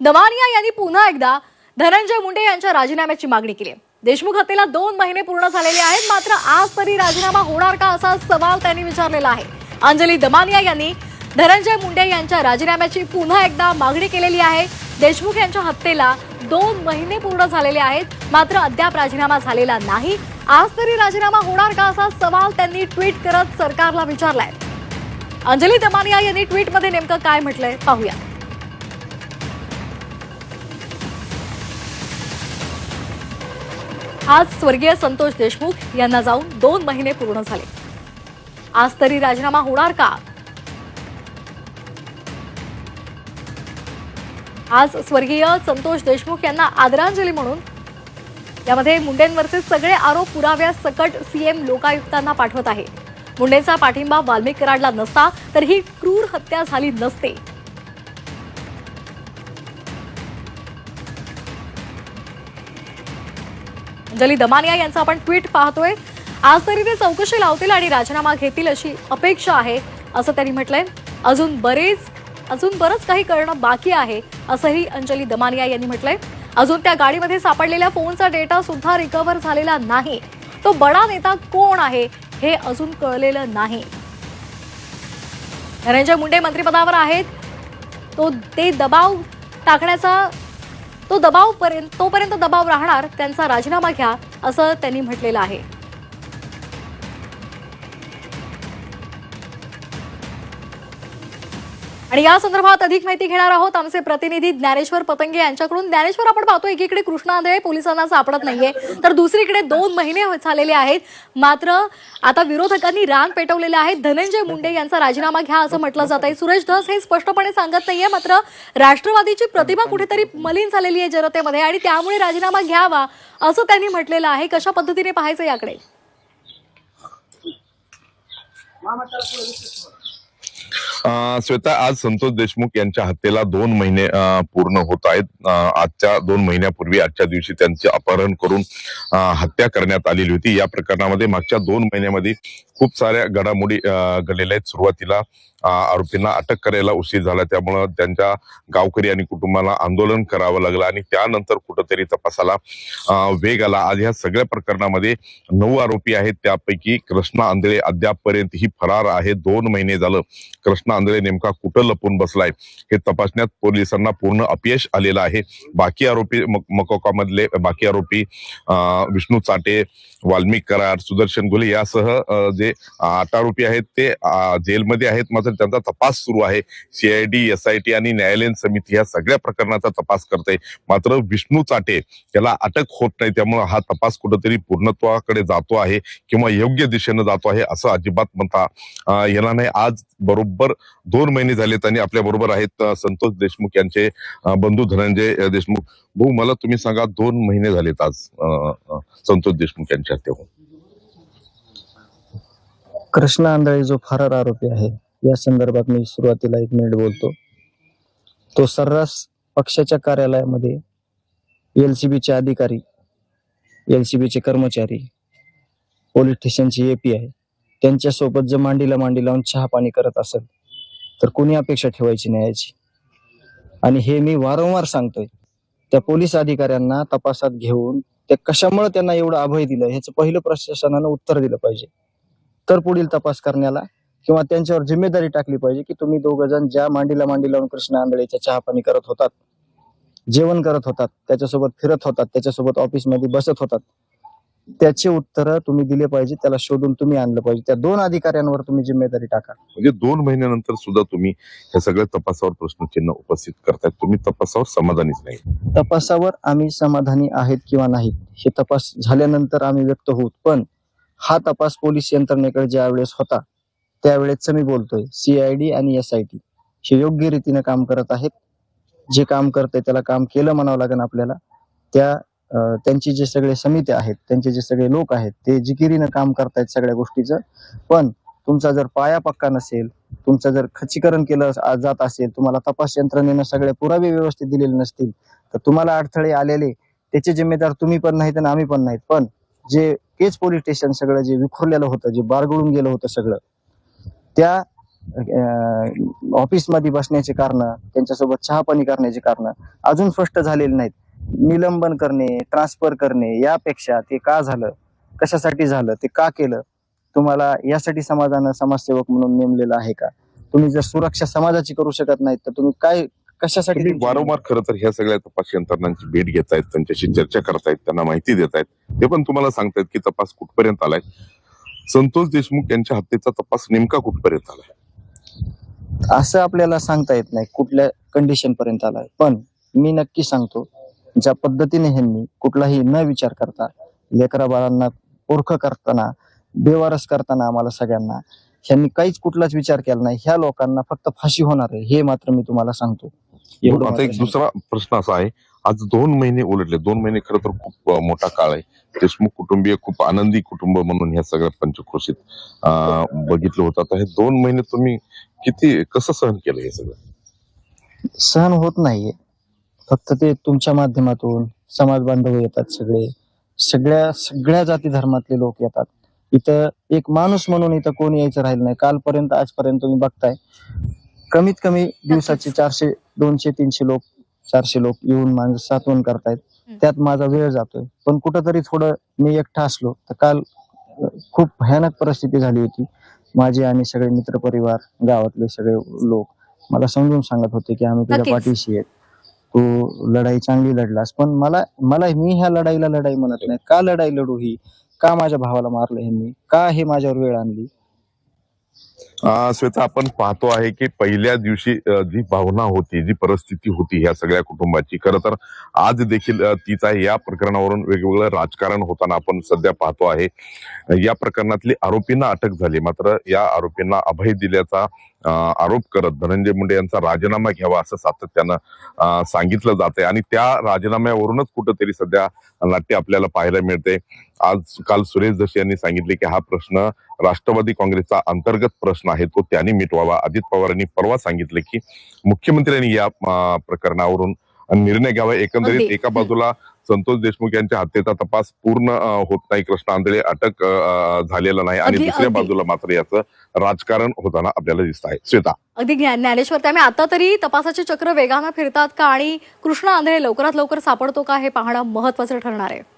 दमानिया यांनी पुन्हा एकदा धनंजय मुंडे यांच्या राजीनाम्याची मागणी केली. आहे. देशमुख हत्येला दोन महिने पूर्ण झालेले आहेत मात्र आज तरी राजीनामा होणार का असा सवाल त्यांनी विचारलेला आहे. अंजली दमानिया यांनी धनंजय मुंडे यांच्या राजीनाम्याची पुन्हा एकदा मागणी केलेली आहे. देशमुख यांच्या हत्येला दोन महिने पूर्ण झालेले आहेत मात्र अद्याप राजीनामा झालेला नाही. आज तरी राजीनामा होणार का असा सवाल त्यांनी ट्विट करत सरकारला विचारलाय. अंजली दमानिया यांनी ट्विटमध्ये नेमकं काय म्हटलंय पाहूया. आज स्वर्गीय संतोष देशमुख यांना जाऊन दोन महिने पूर्ण झाले. आज तरी राजीनामा होणार का? आज स्वर्गीय संतोष देशमुख यांना आदरांजली म्हणून यामध्ये मुंडेंवरचे सगळे आरोप पुराव्यास सकट सीएम लोकायुक्तांना पाठवत आहे. मुंडेचा पाठिंबा वाल्मिक कराडला नसता तर ही क्रूर हत्या झाली नसते. अंजली दमानिया यांचा आपण ट्विट पाहतोय. आज तरी ते चौकशी लावतील आणि राजीनामा घेतील अशी अपेक्षा आहे असं त्यांनी म्हटलंय. अजून बरेच अजून बरंच काही करणं बाकी आहे असंही अंजली दमानिया यांनी म्हटलंय. अजून त्या गाडीमध्ये सापडलेल्या फोनचा डेटा सुद्धा रिकव्हर झालेला नाही. तो बडा नेता कोण आहे हे अजून कळलेलं नाही. धनंजय मुंडे मंत्रिपदावर आहेत. तो ते दबाव टाकण्याचा तो दबाव पर्यंत तोपर्यंत दबाव राहणार त्यांचा राजीनामा घ्या असं त्यांनी म्हटलेलं आहे. आणि या संदर्भात अधिक माहिती घेणार आहोत आमचे प्रतिनिधी ज्ञानेश्वर पतंगे यांच्याकडून. ज्ञानेश्वर आपण पाहतो एकीकडे कृष्णा आंधळे पोलिसांना सापडत नाहीये. तर दुसरीकडे दोन महिने हो- झालेले आहेत. मात्र आता विरोधकांनी रान पेटवलेले आहेत धनंजय मुंडे यांचा राजीनामा घ्या असं म्हटलं जात आहे सुरेश धस हे स्पष्टपणे सांगत नाहीये. मात्र राष्ट्रवादीची प्रतिमा कुठेतरी मलिन झालेली आहे जनतेमध्ये आणि त्यामुळे राजीनामा घ्यावा असं त्यांनी म्हटलेलं आहे. कशा पद्धतीने पाहायचं याकडे? श्वेता आज संतोष देशमुख यांच्या हत्येला दोन महिने पूर्ण होत आहेत. आजच्या दोन महिन्यापूर्वी आजच्या दिवशी त्यांचे अपहरण करून हत्या करण्यात आलेली होती. या प्रकरणामध्ये मागच्या दोन महिन्यामध्ये खूप साऱ्या घडामोडी घडलेल्या आहेत. सुरुवातीला आरोपींना अटक करायला उशीर झाला. त्यामुळं त्यांच्या गावकरी आणि कुटुंबाला आंदोलन करावं लागलं आणि त्यानंतर कुठंतरी तपासाला वेग आला. आज ह्या सगळ्या प्रकरणामध्ये नऊ आरोपी आहेत. त्यापैकी कृष्णा आंधळे अद्यापपर्यंत ही फरार आहे. दोन महिने झालं कृष्णा आंधळे नेमका कुठं लपून बसलाय हे तपासण्यात पोलिसांना पूर्ण अपयश आलेलं आहे. बाकी आरोपी मकोका मधले बाकी आरोपी अं, विष्णू चाटे वाल्मिक करार सुदर्शन घुले यासह जे जे आरोपी आहेत ते जेलमध्ये आहेत. मात्र त्यांचा तपास सुरू आहे. सीआयडी एसआयटी आणि न्यायालयीन समिती या सगळ्या प्रकरणाचा तपास करते मात्र विष्णू चाटे त्याला अटक होत नाही. त्यामुळे हा तपास कुठंतरी पूर्णत्वाकडे जातो आहे किंवा योग्य दिशेनं जातो आहे असं अजिबात म्हणता येणार नाही. आज बरोबर दोन महिने झालेत आणि आपल्या बरोबर आहेत संतोष देशमुख यांचे बंधू धनंजय देशमुख. भाऊ मला तुम्ही सांगा दोन महिने झालेत आज संतोष देशमुख यांच्या तेव्हा कृष्णा आंधळे जो फरार आरोपी आहे या संदर्भात मी सुरुवातीला एक मिनिट बोलतो. तो सर्रास पक्षाच्या कार्यालयामध्ये एल सी बीचे अधिकारी एल सी बीचे कर्मचारी पोलीस स्टेशनचे आय त्यांच्यासोबत जर मांडीला मांडी लावून चहा पाणी करत असेल तर कोणी अपेक्षा ठेवायची नाही याची. आणि हे मी वारंवार सांगतोय. त्या पोलीस अधिकाऱ्यांना तपासात घेऊन ते कशामुळे त्यांना एवढं अभय दिलं ह्याचं पहिलं प्रशासनानं उत्तर दिलं पाहिजे. तर पुढील तपास करण्याला किंवा त्यांच्यावर जिम्मेदारी टाकली पाहिजे की तुम्ही दोघ जण ज्या मांडीला मांडी लावून कृष्ण आंधळेच्या चहा पाणी करत होतात जेवण करत होतात त्याच्यासोबत फिरत होतात त्याच्यासोबत ऑफिसमध्ये बसत होतात त्याचे उत्तर तुम्ही दिले पाहिजे त्याला शोधून तुम्ही आणलं पाहिजे. त्या दोन अधिकाऱ्यांवर तुम्ही जिम्मेदारी टाका. म्हणजे दोन महिन्यानंतर सुद्धा तुम्ही ह्या सगळ्या तपासावर प्रश्नचिन्ह उपस्थित करतायत तुम्ही तपासावर समाधानीच नाही. तपासावर आम्ही समाधानी आहेत किंवा नाहीत हे तपास झाल्यानंतर आम्ही व्यक्त होऊ. पण हा तपास पोलीस यंत्रणेकडे ज्या वेळेस होता त्यावेळेस मी बोलतोय. सीआयडी आणि एस आय टी हे योग्य रीतीने काम करत आहेत. जे काम करतंय त्याला काम केलं म्हणावं लागेल आपल्याला. त्या त्यांची जे सगळे समिती आहेत त्यांचे जे सगळे लोक आहेत ते जिकिरीनं काम करतायत सगळ्या गोष्टीचं. पण तुमचा जर पाया पक्का नसेल तुमचं जर खचीकरण केलं जात असेल तुम्हाला तपास यंत्रणेनं सगळे पुरावे व्यवस्थित दिलेले नसतील तर तुम्हाला अडथळे आलेले त्याचे जिम्मेदार तुम्ही पण नाहीत आणि आम्ही पण नाहीत. पण जे केज पोलीस स्टेशन सगळं जे विखुरलेलं होतं जे बारगळून गेलं होतं सगळं त्या ऑफिसमध्ये बसण्याचे कारण त्यांच्यासोबत चहापाणी करण्याची कारण अजून स्पष्ट झालेली नाहीत. निलंबन करणे ट्रान्सफर करणे यापेक्षा ते का झालं कशासाठी झालं ते का केलं तुम्हाला यासाठी समाजानं समाजसेवक म्हणून नेमलेलं आहे का? तुम्ही जर सुरक्षा समाजाची करू शकत नाहीत तर तुम्ही काय कशासाठी तुम्ही वारंवार खरं तर ह्या सगळ्या तपास यंत्रणांची भेट घेतायत त्यांच्याशी चर्चा करतायत त्यांना माहिती देतायत. ते पण तुम्हाला सांगतायत की तपास कुठपर्यंत आलाय? संतोष देशमुख यांच्या हत्येचा तपास नेमका कुठपर्यंत आलाय? असं आपल्याला सांगता येत नाही कुठल्या कंडिशन पर्यंत आलाय. पण मी नक्की सांगतो ज्या पद्धतीने ह्यांनी कुठलाही न विचार करता लेकरा बाळांना ओळख करताना बेवारस करताना आम्हाला सगळ्यांना ह्यांनी काहीच कुठलाच विचार केला नाही. ह्या लोकांना फक्त फाशी होणार आहे हे मात्र मी तुम्हाला सांगतो. आता एक. दुसरा प्रश्न असा आहे. आज दोन महिने उलटले. दोन महिने खरं तर खूप मोठा काळ आहे. देशमुख कुटुंबीय खूप आनंदी कुटुंब म्हणून ह्या सगळ्या पंचक्रोशीत बघितलं होतं. आता हे दोन महिने तुम्ही किती कसं सहन केलं हे सगळं? सहन होत नाहीये. फक्त ते तुमच्या माध्यमातून समाज बांधव येतात सगळे. सगळ्या सगळ्या जाती धर्मातले लोक येतात. इथं एक माणूस म्हणून इथं कोण यायचं राहिलं नाही. कालपर्यंत आजपर्यंत तुम्ही बघताय. कमीत कमी दिवसाचे चारशे दोनशे तीनशे लोक चारशे लोक येऊन माझं सातवण करतायत. त्यात माझा वेळ जातोय. पण कुठंतरी थोडं मी एकटा असलो तर काल खूप भयानक परिस्थिती झाली होती. माझे आणि सगळे मित्रपरिवार गावातले सगळे लोक मला समजून सांगत होते की आम्ही तुझ्या. पाठीशी आहेत. तू लढाई चांगली लढलास पण मला मला मी ह्या लढाईला लढाई म्हणत नाही. का लढाई लढू ही? का माझ्या भावाला मारलं ह्यांनी? का हे माझ्यावर वेळ आणली? श्वेता आपण पाहतो आहे की पहिल्या दिवशी जी भावना होती जी परिस्थिती होती ह्या सगळ्या कुटुंबाची खरं तर आज देखील तीच आहे. या प्रकरणावरून वेगवेगळं राजकारण होताना आपण सध्या पाहतो आहे. या प्रकरणातली आरोपींना अटक झाली. मात्र या आरोपींना अभय दिल्याचा आरोप करत धनंजय मुंडे यांचा राजीनामा घ्यावा असं सातत्यानं सांगितलं जात आहे आणि त्या राजीनाम्यावरूनच कुठंतरी सध्या नाट्य आपल्याला पाहायला मिळते आज काल सुरेश जोशी यांनी सांगितले की हा प्रश्न राष्ट्रवादी काँग्रेसचा अंतर्गत प्रश्न आहे तो त्यांनी मिटवावा. अजित पवारांनी परवा सांगितले की मुख्यमंत्र्यांनी या प्रकरणावरून निर्णय घ्यावा. एकंदरीत. एका बाजूला संतोष देशमुख यांच्या हत्येचा तपास पूर्ण होत नाही. कृष्ण आंधळे अटक झालेला नाही आणि दुसऱ्या. बाजूला मात्र याचं राजकारण होताना आपल्याला दिसत आहे. श्वेता. अगदी ज्ञा- ज्ञानेश्वर त्यामुळे आता तरी तपासाचे चक्र वेगानं फिरतात का आणि कृष्ण आंधळे लवकरात लवकर सापडतो का हे पाहणं महत्वाचं ठरणार आहे.